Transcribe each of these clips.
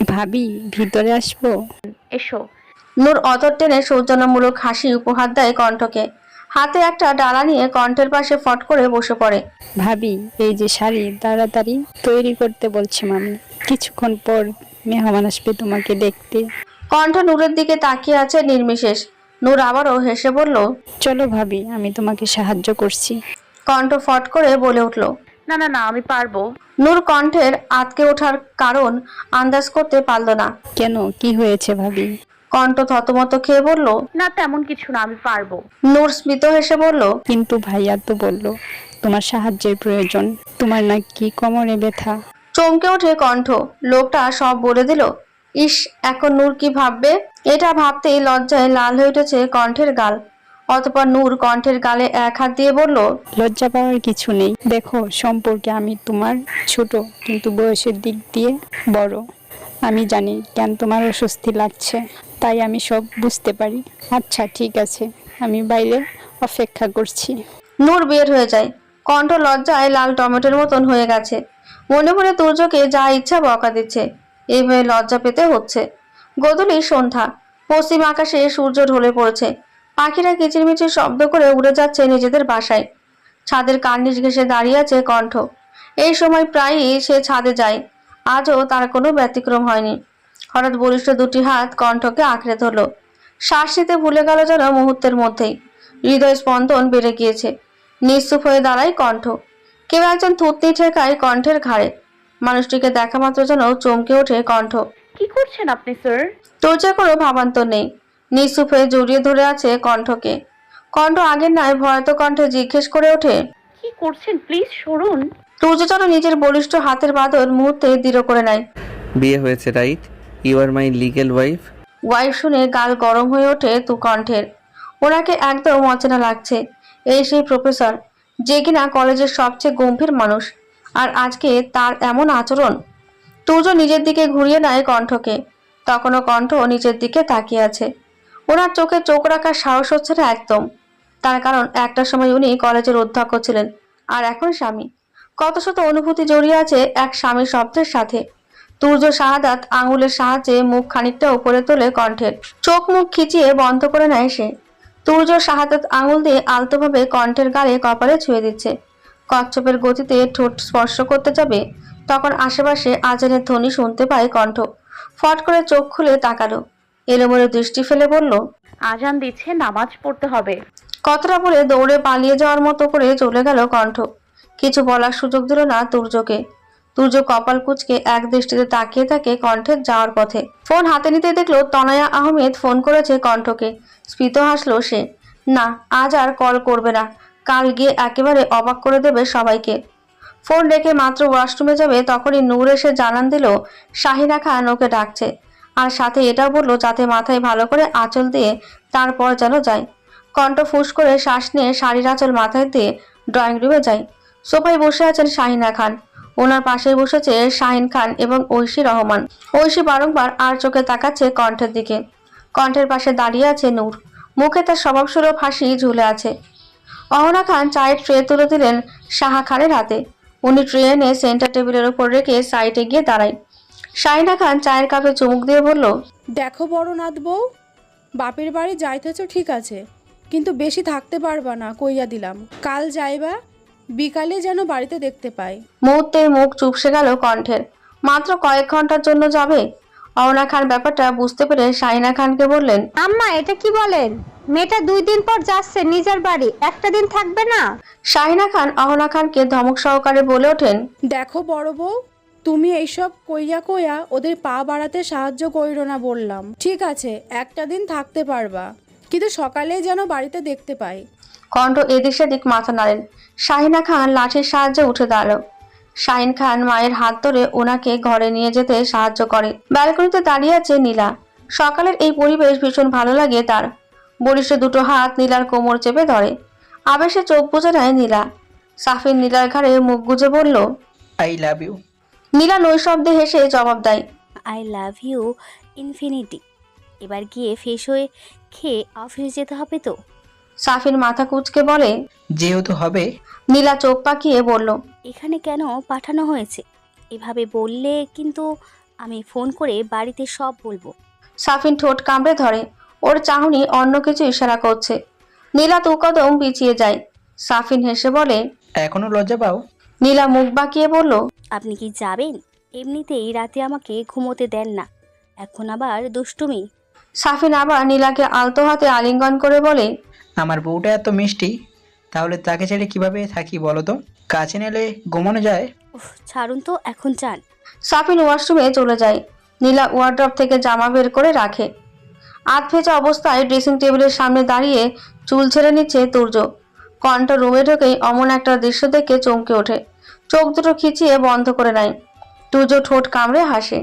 ভাবি ভিতরে আসব। এসো। নূর অতর টেনে সৌজন্যমূলক হাসি উপহার দেয় কণ্ঠকে। হাতে একটা ডালা নিয়ে কণ্ঠের পাশে ফট করে বসে পড়ে। ভাবি এই যে শাড়ি তাড়াতাড়ি তৈরি করতে বলছে মামি। কিছুক্ষণ পর মেহমান আসবে তোমাকে দেখতে। কণ্ঠ নূরের দিকে তাকিয়ে আছে নির্বিশেষ। নূর আবারও হেসে বলল চলো ভাবি আমি তোমাকে সাহায্য করছি। কণ্ঠ ফট করে বলে উঠল না না না আমি পারব। নূর কণ্ঠের আতকে ওঠার কারণ আন্দাজ করতে পারল না। কেন? কি হয়েছে ভাবি? কণ্ঠ থতমত খেয়ে বলল না তেমন কিছু না আমি পারব। নূর স্মিত হেসে বলল কিন্তু ভাইয়া তো বলল তোমার সাহায্যের প্রয়োজন তোমার নাকি কোমরে ব্যথা। চমকে ওঠে কণ্ঠ লোকটা সব বলে দিল ইস এখন নূর কি ভাববে? এটা ভাবতেই লজ্জায় লাল হয়ে উঠেছে কণ্ঠের গাল। অতপর নূর কণ্ঠের গালে এক হাত দিয়ে বলল লজ্জা পাওয়ার কিছু নেই। দেখো সম্পর্কে আমি তোমার ছোট কিন্তু বয়সের দিক দিয়ে বড়। আমি জানি কেন তোমার অস্বস্তি লাগছে। তাই আমি সব বুঝতে পারি। আচ্ছা ঠিক আছে। আমি বাইরে অপেক্ষা করছি। নূর বের হয়ে যায়। কণ্ঠ লজ্জায় লাল টমেটোর মতন হয়ে গেছে। মনে মনে তুর্যকে যা ইচ্ছা বকা দিচ্ছে। এইভাবে লজ্জা পেতে হচ্ছে। গদলি সন্ধ্যা। পশ্চিম আকাশে সূর্য ঢলে পড়েছে। পাখিরা কিচিরমিচির শব্দ করে উড়ে যাচ্ছে নিজেদের বাসায়। ছাদের কার্নিশ ঘেসে দাঁড়িয়ে আছে কণ্ঠ। এই সময় প্রায়ই সে ছাদে যায়। আজও তার কোনো ব্যতিক্রম হয়নি। হঠাৎ বলিষ্ঠ দুটি হাত কণ্ঠকে আঁকড়ে ধরল। শ্বাস নিতে ভুলে গেল যেন মুহূর্তের মধ্যেই। হৃদয় স্পন্দন বেড়ে গিয়েছে। নিশ্চুপ হয়ে দাঁড়ায় কণ্ঠ। কেউ একজন থুতনি ঠেকায় কণ্ঠের ঘাড়ে। মানুষটিকে দেখা মাত্র যেন চমকে ওঠে কণ্ঠ। কি করছেন আপনি স্যার? তোর যে কোনো ভাবান্তর নেই। হয়ে জড়িয়ে ধরে আছে কণ্ঠকে। কণ্ঠ আগের নয় ভয়ত কণ্ঠে জিজ্ঞেস করে ওঠে কি করছেন প্লিজ সরুন। তুর্য যেন নিজের বলিষ্ঠ হাতের বাঁধন মুহূর্তে দৃঢ় করে নেয়। বিয়ে হয়েছে right? You are my legal wife wife শুনে গাল গরম হয়ে ওঠে তু কণ্ঠের। ওনাকে একদম অচেনা লাগছে এই সেই প্রফেসর যে কিনা কলেজের সবচেয়ে গম্ভীর মানুষ আর আজকে তার এমন আচরণ। তুর্য নিজের দিকে ঘুরিয়ে নেয় কণ্ঠকে তখনও কণ্ঠ নিজের দিকে তাকিয়ে আছে। ওনার চোখে চোখ রাখার সাহস হচ্ছে না একদম। তার কারণ একটা সময় উনি কলেজের অধ্যক্ষ ছিলেন, আর এখন স্বামী। কত শত অনুভূতি জড়িয়ে আছে এক স্বামীর শব্দের সাথে। তুর্য শাহাদাত আঙুলের সাহায্যে মুখ খানিকটা উপরে তোলে কণ্ঠের। চোখ মুখ খিচিয়ে বন্ধ করে নেয় সে। তুর্য শাহাদাত আঙুল দিয়ে আলতোভাবে কণ্ঠের গালে কপালে ছুঁয়ে দিচ্ছে। কচ্ছপের গতিতে ঠোঁট স্পর্শ করতে যাবে, তখন আশেপাশে আজানের ধ্বনি শুনতে পায় কণ্ঠ। ফট করে চোখ খুলে তাকালো। এলোমেলো দৃষ্টি ফেলে বলল আজান দিচ্ছে নামাজ পড়তে হবে। কথাটা বলে দৌড়ে পালিয়ে যাওয়ার মতো করে চলে গেল কণ্ঠ। কিছু বলার সুযোগ দিল না তুর্যকে। তুর্য কপাল কুচকে এক দৃষ্টিতে তাকিয়ে থাকে কণ্ঠের যাওয়ার পথে। ফোন হাতে নিতে দেখল তনয়া আহমেদ ফোন করেছে কণ্ঠকে। স্ফীত হাসলো সে। না আজ আর কল করবে না। কাল গিয়ে একেবারে অবাক করে দেবে সবাইকে। ফোন রেখে মাত্র ওয়াশরুমে যাবে তখনই নূর এসে জানান দিল শাহিনা খান ওকে ডাকছে। আর সাথে এটাও বলল যাতে মাথায় ভালো করে আঁচল দিয়ে তারপর যেন যায়। কণ্ঠ ফুস করে শ্বাস নিয়ে শাড়ির আঁচল মাথায় দিয়ে ড্রয়িং রুমে যায়। সোফায় বসে আছেন শাহিনা খান। ওনার পাশেই বসেছে শাহিন খান এবং ঐশী রহমান। ঐশী বারংবার আর চোখে তাকাচ্ছে কণ্ঠের দিকে। কণ্ঠের পাশে দাঁড়িয়ে আছে নূর। মুখে তার স্বভাবসুলভ হাসি ঝুলে আছে। অহনা খান চায়ের ট্রে তুলে দিলেন সাহা খানের হাতে। উনি ট্রে এনে সেন্টার টেবিলের উপর রেখে সাইডে গিয়ে দাঁড়ায়। শাহিনা খান চায়ের কাপে চুমুক দিয়ে বলল দেখো বড় নাথ বউ বাপের বাড়ি যাইতেছ ঠিক আছে কিন্তু বেশি থাকতে পারবা না কইয়া দিলাম। কাল যাইবা বিকালে যেন বাড়িতে দেখতে পাই। মুহূর্তে মুখ চুপসে গেল কণ্ঠের। মাত্র কয়েক ঘণ্টার জন্য যাবে। অহনা খান ব্যাপারটা বুঝতে পেরে শাহিনা খানকে বললেন আম্মা এটা কি বলেন? মেয়েটা দুই দিন পর যাচ্ছে নিজের বাড়ি একটা দিন থাকবে না? শাহিনা খান অহনা খানকে ধমক সহকারে বলে ওঠেন দেখো বড় বউ তুমি এইসব কইয়া কইয়া ওদের পা বাড়াতে সাহায্য করিল না বললাম। ঠিক আছে একটা দিন থাকতে পারবা। কিন্তু সকালে যেন বাড়িতে দেখতে পাই। কণ্ঠ এদিক সেদিক মাথা নাড়েন। শাহিনা খান লাঠির সাহায্যে উঠে দাঁড়াল। শাহিন খান মায়ের হাত ধরে ওনাকে ঘরে নিয়ে যেতে সাহায্য করে। ব্যালকনিতে দাঁড়িয়ে আছে নীলা। সকালের এই পরিবেশ ভীষণ ভালো লাগে তার। বলিষ্ঠ দুটো হাত নীলার কোমর চেপে ধরে। আবেশে চোখ বুঝে নেয় নীলা। সাফির নীলার ঘাড়ে মুখ গুজে বলল আই লাভ ইউ নীলা নৈশব্দে হেসে জবাব দেয় আই লাভ ইউ ইনফিনিটি এবার গিয়ে ফ্রেশ হয়ে খেয়ে অফিস যেতে হবে তো। সাফির মাথা কুচকে বলে যেহেতু হবে। নীলা চোখ পাকিয়ে বলল এখানে কেন পাঠানো হয়েছে? এভাবে বললে কিন্তু আমি ফোন করে বাড়িতে সব বলব। সাফিন ঠোঁট কামড়ে ধরে ওর চাহনি অন্য কিছু ইশারা করছে। নীলা দু কদম পিছিয়ে যায়। সাফিন হেসে বলে এখনও লজ্জা পাও? নীলা মুখ বাঁকিয়ে বলল আপনি কি যাবেন? এমনিতেই রাতে আমাকে ঘুমোতে দেন না। এখন আবার দুষ্টুমি। সাফিন আবার নীলাকে আলতো হাতে আলিঙ্গন করে বলে আমার বউটা এত মিষ্টি তাহলে তাকে ছেড়ে কীভাবে থাকি বলো তো? কাছে নিলে ঘুমানো যায়? উফ ছাড়ুন তো এখন চান সাফিন ওয়াশরুমে চলে যায়। নীলা ওয়ার্ড্রপ থেকে জামা বের করে রাখে। আধ ভেজা অবস্থায় ড্রেসিং টেবিলের সামনে দাঁড়িয়ে চুল ছেড়ে নিচ্ছে তুর্য। কণ্ঠ রুমে ঢুকেই অমন একটা দৃশ্য দেখে চমকে ওঠে। চোখ দুটো খিচিয়ে বন্ধ করে নেয়। তুর্য ঠোঁট কামড়ে হাসে।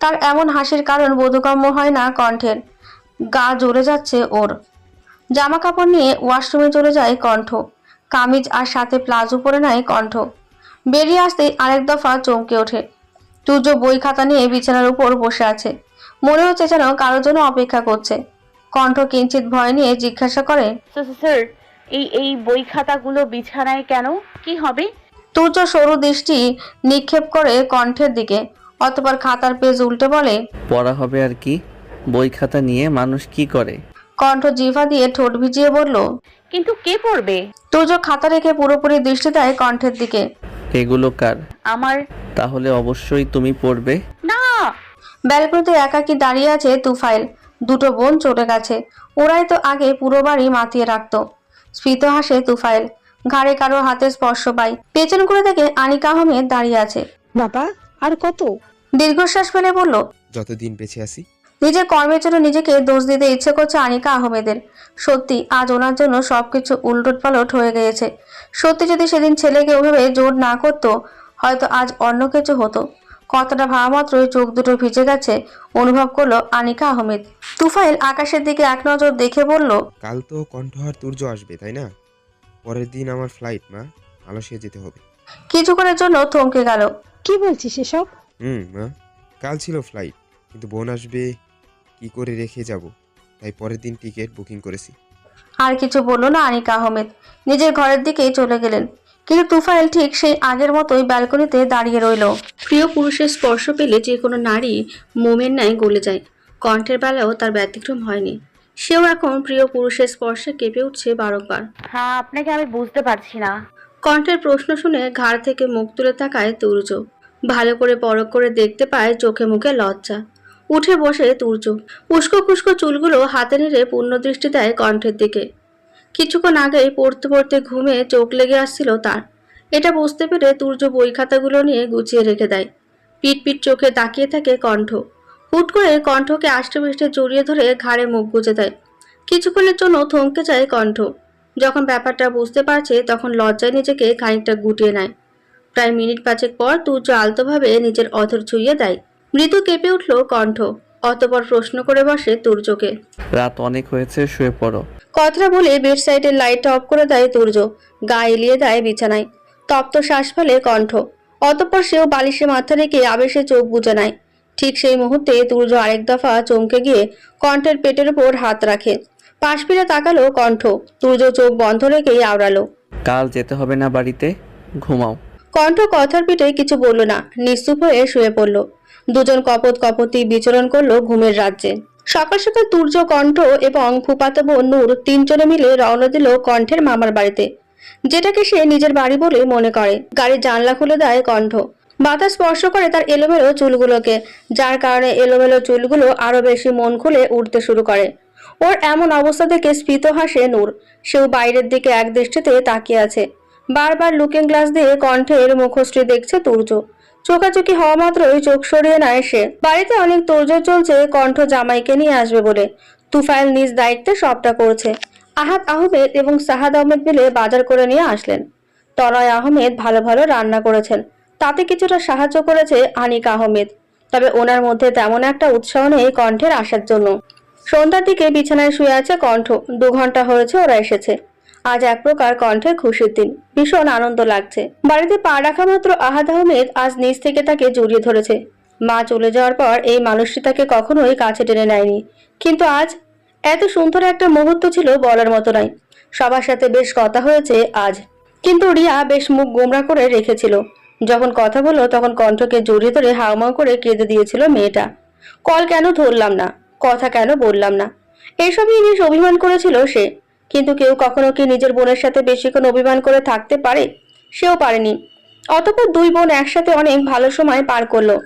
তার এমন হাসির কারণ বোধগম্য হয় না কণ্ঠের। গা জ্বলে যাচ্ছে ওর। জামা কাপড় নিয়ে ওয়াশরুমে চলে যায় কণ্ঠ। কামিজ আর সাথে প্লাজো পরে নেয় কণ্ঠ। বেরিয়ে আসতেই আরেক দফা চমকে ওঠে। তুর্য বই খাতা নিয়ে বিছানার উপর বসে আছে। মনে হচ্ছে যেন কারোর জন্য অপেক্ষা করছে। কণ্ঠ কিঞ্চিত ভয় নিয়ে জিজ্ঞাসা করে স্যার এই এই বই খাতাগুলো বিছানায় কেন? কি হবে? তুর্য সরু দৃষ্টি নিক্ষেপ করে কণ্ঠের দিকে অতপর খাতার পেজ উল্টে বলে পড়া হবে আর কি? বই খাতা নিয়ে মানুষ কি করে? কণ্ঠ জিভা দিয়ে ঠোঁট ভিজিয়ে বলল কিন্তু কে পড়বে? তুর্য খাতা রেখে পুরোপুরি দৃষ্টি দেয় কণ্ঠের দিকে। এগুলো কার? আমার তাহলে অবশ্যই তুমি পড়বে। না! ব্যালকনিতে একাকি দাঁড়িয়ে আছে তুফাইল দুটো বোন চলে গেছে ওরাই তো আগে পুরো বাড়ি মাতিয়ে রাখতো। স্ফীত হাসে তুফাইল ঘাড়ে কারও হাতে স্পর্শ পাই পেছন করে দেখে আনিকা আহমেদ দাঁড়িয়ে আছে। বাবা আর কত? দীর্ঘশ্বাস ফেলে বলল যতদিন বেঁচে আছি। নিজের কর্মের জন্য নিজেকে দোষ দিতে ইচ্ছে করছে আনিকা আহমেদের। সত্যি আজ ওনার জন্য সবকিছু উলট পালট হয়ে গিয়েছে। সত্যি যদি সেদিন ছেলেকে ওভাবে জোর না করতো হয়তো আজ অন্য কিছু হতো। কথাটা ভাবা মাত্রই চোখ দুটো ভিজে গেছে অনুভব করল আনিকা আহমেদ। তুফাইল আকাশের দিকে এক নজর দেখে বলল কাল তো কণ্ঠহার তুর্য আসবে তাই না? পরের দিন আমার ফ্লাইট মা মালয়েশিয়া যেতে হবে। কিছুক্ষণের জন্য থমকে গেল। কি বলছিস এসব? হুম মা। কাল ছিল ফ্লাইট কিন্তু বোন আসবে কি করে রেখে যাব? তাই পরের দিন টিকিট বুকিং করেছি। আর কিছু বলল না আনিকা আহমেদ। নিজের ঘরের দিকেই চলে গেলেন। কিন্তু তুফাইল ঠিক সেই আগের মতোই ব্যালকনিতে দাঁড়িয়ে রইল। প্রিয় পুরুষের স্পর্শ পেলে যে কোনো নারী মোমের ন্যায় গলে যায়। কণ্ঠের বেলাও তার ব্যতিক্রম হয়নি। সেও এখন প্রিয় পুরুষের স্পর্শে কেঁপে উঠছে বারংবার। হ্যাঁ আপনাকে আমি বুঝতে পারছি না। কণ্ঠের প্রশ্ন শুনে ঘাড় থেকে মুখ তুলে তাকায় তুর্য ভালো করে পরখ করে দেখতে পায় চোখে মুখে লজ্জা। উঠে বসে তুর্য উস্কো খুস্কো চুলগুলো হাতে নেড়ে পূর্ণ দৃষ্টি দেয় কণ্ঠের দিকে। কিছুক্ষণ আগেই পড়তে পড়তে ঘুমে চোখ লেগে আসছিল তার। এটা বুঝতে পেরে তুর্য বই খাতাগুলো নিয়ে গুছিয়ে রেখে দেয়। পিট পিট চোখে তাকিয়ে থাকে কণ্ঠ। হুট করে কণ্ঠকে আষ্টে জড়িয়ে ধরে ঘাড়ে মুখ গুজে দেয়। কিছুক্ষণের জন্য থমকে যায় কণ্ঠ। যখন ব্যাপারটা বুঝতে পারছে তখন লজ্জায় নিজেকে খানিকটা গুটিয়ে নেয়। প্রায় মিনিট পাঁচেক পর তুর্য আলতোভাবে নিজের অধর ছুঁয়ে দেয়। মৃদু কেঁপে উঠল কণ্ঠ। অতপর প্রশ্ন করে বসে তুর্যকে। রাত অনেক হয়েছে শুয়ে পড়ো। কথাটা বলে বেড সাইডের লাইটটা অফ করে দেয় তুর্য। গা এলিয়ে দেয় বিছানায়। তপ্ত শ্বাস ফেলে কণ্ঠ। অতঃপর সেও বালিশে মাথা রেখে আবেশে চোখ বুজে নেয়। ঠিক সেই মুহূর্তে তুর্য আরেক দফা চমকে গিয়ে কণ্ঠের পেটের উপর হাত রাখে। পাশ ফিরে তাকালো কণ্ঠ। তুর্য চোখ বন্ধ রেখেই আওড়ালো। কাল যেতে হবে না বাড়িতে? ঘুমাও। কণ্ঠ কথার পিঠে কিছু বলল না নিস্তুপ হয়ে শুয়ে পড়ল। দুজন কপত কপতি বিচরণ করল ঘুমের রাজ্যে। সকাল সকাল তুর্য কণ্ঠ এবং ফুপাতো বোন নূর তিনজনে মিলে রওনা দিল কণ্ঠের মামার বাড়িতে। যেটাকে সে নিজের বাড়ি বলে মনে করে। গাড়ির জানলা খুলে দেয় কণ্ঠ। বাতাস স্পর্শ করে তার এলোমেলো চুলগুলোকে, যার কারণে এলোমেলো চুলগুলো আরও বেশি মন খুলে উঠতে শুরু করে। ওর এমন অবস্থা থেকে স্ফীত হাসে নূর। সেও বাইরের দিকে এক দৃষ্টিতে তাকিয়ে আছে। বারবার লুকিং গ্লাস দিয়ে কণ্ঠের মুখশ্রী দেখছে তুর্য। চোখাচোখি হওয়া মাত্রই চোখ সরিয়ে নেয় সে। বাড়িতে অনেক তোড়জোড় চলছে, কণ্ঠ জামাইকে নিয়ে আসবে বলে। তুফাইল নিজ দায়িত্বে সবটা করছে। আহাদ আহমেদ এবং সাহাদ আহমেদ মিলে বাজার করে নিয়ে আসলেন। তনয় আহমেদ ভালো ভালো রান্না করেছেন। তাতে কিছুটা সাহায্য করেছে আনিক আহমেদ। তবে ওনার মধ্যে তেমন একটা উৎসাহ নেই কণ্ঠের আসার জন্য। সন্ধ্যার দিকে বিছানায় শুয়ে আছে কণ্ঠ। দু ঘণ্টা হয়েছে ওরা এসেছে। আজ এক প্রকার কণ্ঠে খুশির দিন। ভীষণ আনন্দ লাগছে। বাড়িতে পা রাখা মাত্র আহাদ আহমেদ আজ নিজ থেকে তাকে জড়িয়ে ধরেছে। মা চলে যাওয়ার পর এই মানুষটি তাকে কখনোই কাছে টেনে নেয়নি। কিন্তু আজ এত সুন্দর একটা মুহূর্ত ছিল বলার মতো নয়। সবার সাথে বেশ কথা হয়েছে আজ। কিন্তু রিয়া বেশ মুখ গোমরা করে রেখেছিল। যখন কথা বলল, তখন কণ্ঠকে জড়িয়ে ধরে হাউমাউ করে কেঁদে দিয়েছিল মেয়েটা। কল কেন ধরলাম না? কথা কেন বললাম না? এসব বেশ অভিমান করেছিল সে। কিন্তু কেউ কখনো কি নিজের বোনের সাথে বেশিক্ষণ অভিমান করে থাকতে পারে? সেও পারেনি। অতপর দুই বোন একসাথে অনেক ভালো সময় পার করল।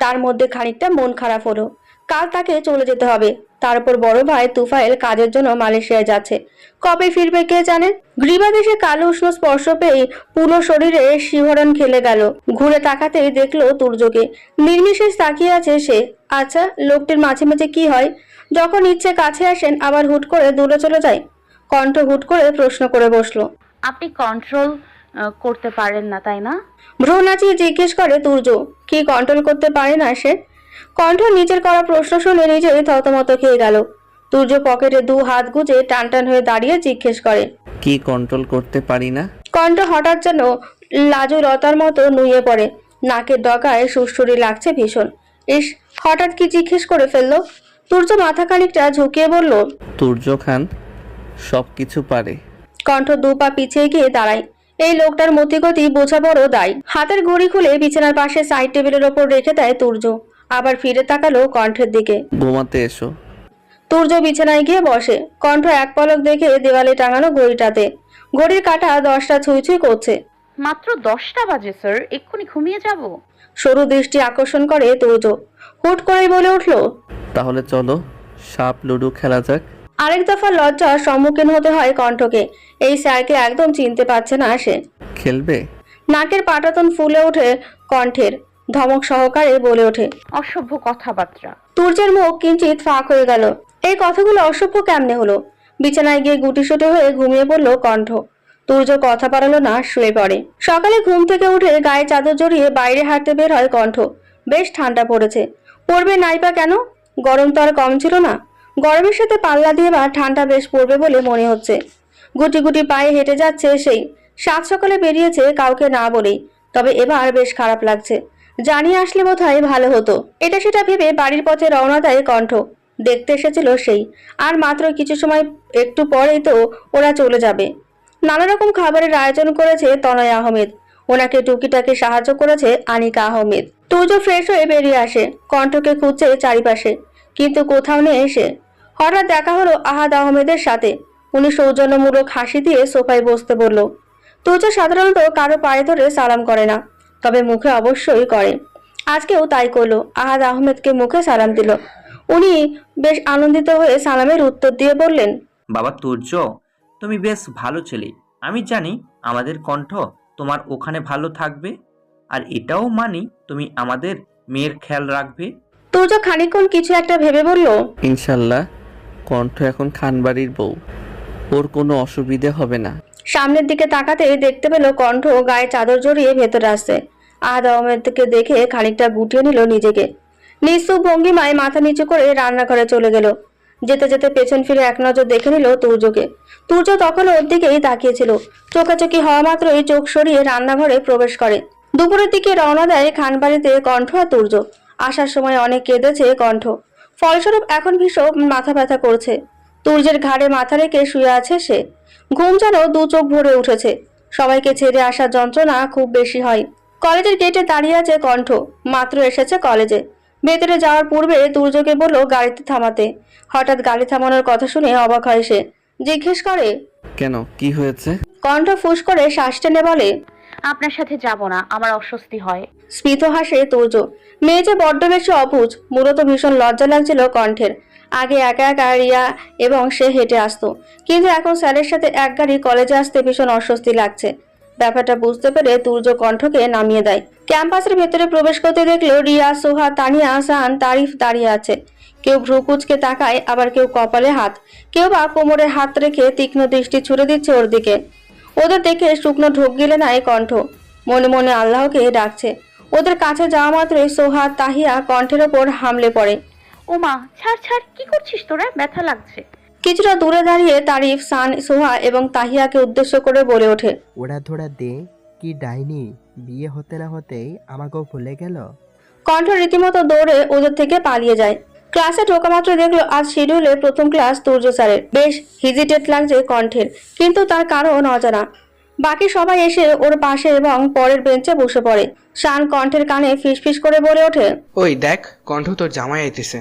তার মধ্যে খানিকটা মন খারাপ হলো। কাল তাকে চলে যেতে হবে। তার উপর বড় ভাই তুফাইল কাজের জন্য মালয়েশিয়ায় যাচ্ছে। কবে ফিরবে কে জানে? গ্রীবাদেশে কালো উষ্ণ স্পর্শ পেয়ে পুরো শরীরে শিহরণ খেলে গেল। ঘুরে তাকাতেই দেখল তুর্যকে নির্বিশেষ তাকিয়ে আছে সে। আচ্ছা লোকটির মাঝে মাঝে কি হয়? যখন ইচ্ছে কাছে আসেন আবার হুট করে দূরে চলে যায়। কণ্ঠ হুট করে প্রশ্ন করে বসল। আপনি কন্ট্রোল করতে পারেন না তাই না? ভ্রু নাচিয়ে জিজ্ঞেস করে তুর্য কি কন্ট্রোল করতে পারে না সে? কণ্ঠ নিজের করা প্রশ্ন শুনে নিজেই থতমত খেয়ে গেল। তুর্য পকেটে দু হাত গুজে টান টান হয়ে দাঁড়িয়ে জিজ্ঞেস করে। কি কন্ট্রোল করতে পারি না? কণ্ঠ হঠাৎ যেন লাজু লতার মতো নুয়ে পড়ে। নাকের ডগায় সুরসুরি লাগছে ভীষণ। ইস হঠাৎ কি জিজ্ঞেস করে ফেলল? তুর্য মাথা খানিকটা ঝুঁকিয়ে বলল তুর্য খান সব কিছু পারে। কণ্ঠ দু পা পিছিয়ে গিয়ে দাঁড়ায়। এই লোকটার মতিগতি বোঝা বড় দায়। হাতের ঘড়ি খুলে বিছানার পাশে সাইড টেবিলের ওপর রেখে দেয় তুর্য আবার ফিরে তাকালো কণ্ঠের দিকে। ঘুমাতে এসো। তুর্য বিছানায় গিয়ে বসে। কণ্ঠ এক পলক দেখে দেওয়ালে টাঙানো ঘড়িটাতে। ঘড়ির কাঁটা দশটা ছুঁই ছুঁই করছে। মাত্র দশটা বাজে স্যার। এক্ষুনি ঘুমিয়ে যাব। সরু দৃষ্টি আকর্ষণ করে তুর্য। হুট করেই বলে উঠল তাহলে চলো সাপ লুডো খেলা যাক। আরেক দফা লজ্জার সম্মুখীন হতে হয় কণ্ঠকে। এই স্যারকে একদম চিনতে পারছে না সে। খেলবে? নাকের পাটাতন ফুলে ওঠে কণ্ঠের। ধমক সহকারে বলে ওঠে। অসভ্য কথাবার্তা। তুর্যের মুখ কিঞ্চিত ফাঁক হয়ে গেল। এই কথাগুলো অসভ্য কেমনে হলো? বিছানায় গিয়ে গুটিসুটি হয়ে ঘুমিয়ে পড়ল কণ্ঠ। তুর্য কথা পারালো না শুয়ে পড়ে। সকালে ঘুম থেকে উঠে গায়ে চাদর জড়িয়ে বাইরে হাঁটতে বের হয় কণ্ঠ। বেশ ঠান্ডা পড়েছে। পড়বে নাইবা কেন? গরম তো আর কম ছিল না। গরমের সাথে পাল্লা দিয়ে বা ঠান্ডা বেশ পড়বে বলে মনে হচ্ছে। গুটি গুটি পায়ে হেঁটে যাচ্ছে সেই। সাত সকালে বেরিয়েছে কাউকে না বলেই। তবে এবার বেশ খারাপ লাগছে। জানিয়ে আসলে বোধহয় ভালো হতো। এটা সেটা ভেবে বাড়ির পথে রওনা দেয় কণ্ঠ। দেখতে এসেছিল সেই। আর মাত্র কিছু সময় একটু পরেই তো ওরা চলে যাবে। নানা রকম খাবারের আয়োজন করেছে তনয় আহমেদ। ওনাকে টুকিটাকে সাহায্য করেছে আনিকা আহমেদ। তুজো ফ্রেশ হয়ে বেরিয়ে আসে। কণ্ঠকে খুঁজছে চারিপাশে। কিন্তু কোথাও নেই এসে হঠাৎ দেখা হলো আহাদ আহমেদের সাথে। উনি সৌজন্যমূলক হাসি দিয়ে সোফায় বসতে বলল, তুজো সাধারণত কারও পায়ে ধরে সালাম করে না। তবে মুখে অবশ্যই করে। আজকেও তাই করল। আহাদ আহমেদকে মুখে সালাম দিল। উনি বেশ আনন্দিত হয়ে সালামের উত্তর দিয়ে বললেন বাবা তুর্য তুমি বেশ ভালো ছেলে। আমি জানি আমাদের কণ্ঠ তোমার ওখানে ভালো থাকবে আর এটাও মানি তুমি আমাদের মেয়ের খেয়াল রাখবে। তুজো খানিকক্ষণ কিছু একটা ভেবে বলল ইনশাল্লাহ কণ্ঠ এখন খানবাড়ির বউ। ওর কোনো অসুবিধে হবে না। সামনের দিকে তাকাতেই দেখতে পেল কণ্ঠ গায়ে চাদর জড়িয়ে ভেতরে আসছে। আহাদ আহমেদকে দেখে খানিকটা গুটিয়ে নিল নিজেকে। নিঃসু ভঙ্গিমায় মাথা নিচু করে রান্নাঘরে চলে গেল। যেতে যেতে পেছন ফিরে এক নজর দেখে নিল তুর্যকে। তুর্য তখন ওর দিকেই তাকিয়েছিল। চোখাচোখি হওয়া মাত্রই চোখ সরিয়ে রান্নাঘরে প্রবেশ করে। দুপুরের দিকে রওনা দেয় খানবাড়িতে কণ্ঠ আর তুর্য। আসার সময় অনেক কেঁদেছে কণ্ঠ। ফলস্বরূপ এখন ভীষণ মাথা ব্যথা করছে। তুর্যের ঘাড়ে মাথা রেখে শুয়ে আছে সে। ঘুম যেন দু চোখ ভরে উঠেছে। সবাইকে ছেড়ে আসার যন্ত্রণা খুব বেশি হয়। কলেজের গেটে দাঁড়িয়ে আছে কণ্ঠ। মাত্র এসেছে কলেজে। ভেতরে যাওয়ার পূর্বে দুর্যোগে বলল গাড়িতে থামাতে। হঠাৎ গাড়ি থামানোর কথা শুনে অবাক হয় সে। জিজ্ঞেস করে কেন? কি হয়েছে? কণ্ঠ ফুস করে শ্বাস টেনে বলে আপনার সাথে যাব না আমার অস্বস্তি হয়। স্মিত হাসে তুর্য মেয়ে যে বড্ড বেশি অবুঝ মূলত ভীষণ লজ্জা লাগছিল কণ্ঠের। আগে একা একা রিয়া এবং সে হেঁটে আসতো। কিন্তু এখন স্যারের সাথে এক গাড়ি কলেজে আসতে ভীষণ অস্বস্তি লাগছে। ব্যাপারটা বুঝতে পেরে তুর্য কণ্ঠকে নামিয়ে দেয়। ক্যাম্পাসের ভেতরে প্রবেশ করতে দেখলেও রিয়া, সোহা, তানিয়া, আসান, তারিফ দাঁড়িয়ে আছে। কেউ ভ্রু কুচকে তাকায়, আবার কেউ কপালে হাত। কেউ বা কোমরে হাত রেখে তীক্ষ্ণ দৃষ্টি ছুড়ে দিচ্ছে ওর দিকে। ওদের দেখে শুকনো ঢোক গিলে নাই কণ্ঠ। মনে মনে আল্লাহকে ডাকছে। ওদের কাছে যাওয়া মাত্রই সোহা, তাহিয়া কণ্ঠের ওপর হামলে পড়ে। ওমা ছাড় ছাড় কি করছিস তোরা? ব্যথা লাগছে। কিছুটা দূরে দাঁড়িয়ে তারিফ সান সোহা এবং তাহিয়াকে উদ্দেশ্য করে বলে ওঠে। ওরা ধরা দে কি ডাইনি? বিয়ে হতে না হতেই আমাকেও ভুলে গেল? কণ্ঠ রীতিমতো দৌড়ে ওদের থেকে পালিয়ে যায়। ক্লাসে ঢোকা মাত্র দেখল আজ শিডিউলে প্রথম ক্লাস তুর্য স্যারের। বেশ হিজিটেট লাগছে কণ্ঠের কিন্তু তার কারণ অজানা। বাকি সবাই এসে ওর পাশে এবং পরের বেঞ্চে বসে পড়ে। শান কণ্ঠের কানে ফিস ফিস করে বলে ওঠে, ওই দেখ, কণ্ঠ তোর জামাই আইতেছে।